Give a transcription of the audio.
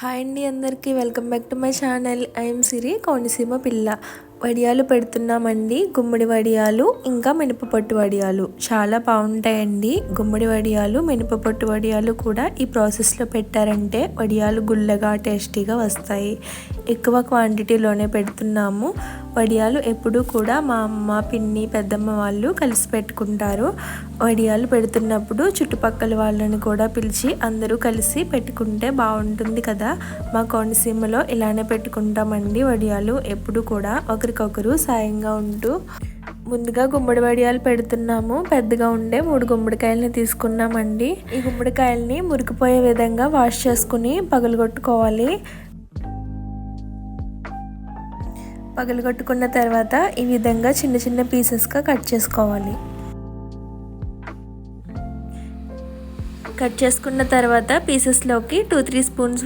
Hi అండి అందరికీ. Welcome back to my channel. I'm Siri Konaseema పిల్ల. వడియాలు పెడుతున్నామండి. గుమ్మడి వడియాలు ఇంకా మినపపొట్టు వడియాలు. చాలా బాగుంటాయండి. గుమ్మడి వడియాలు మినపపొట్టు వడియాలు కూడా ఈ ప్రాసెస్లో పెట్టారంటే వడియాలు గుల్లగా టేస్టీగా వస్తాయి. ఎక్కువ క్వాంటిటీలోనే పెడుతున్నాము. వడియాలు ఎప్పుడూ కూడా మా అమ్మ పిన్ని పెద్దమ్మ వాళ్ళు కలిసి పెట్టుకుంటారు. వడియాలు పెడుతున్నప్పుడు చుట్టుపక్కల వాళ్ళని కూడా పిలిచి అందరూ కలిసి పెట్టుకుంటే బాగుంటుంది కదా. మా కోనసీమలో ఇలానే పెట్టుకుంటామండి వడియాలు ఎప్పుడు కూడా ఒకరికొకరు సాయంగా ఉంటూ. ముందుగా గుమ్మడి వడియాలు పెడుతున్నాము. పెద్దగా ఉండే మూడు గుమ్మడికాయలని తీసుకున్నామండి. ఈ గుమ్మడికాయలని మురికిపోయే విధంగా వాష్ చేసుకుని పగలగొట్టుకోవాలి. పగలగొట్టుకున్న తర్వాత ఈ విధంగా చిన్న చిన్న పీసెస్గా కట్ చేసుకోవాలి. కట్ చేసుకున్న తర్వాత పీసెస్లోకి టూ త్రీ స్పూన్స్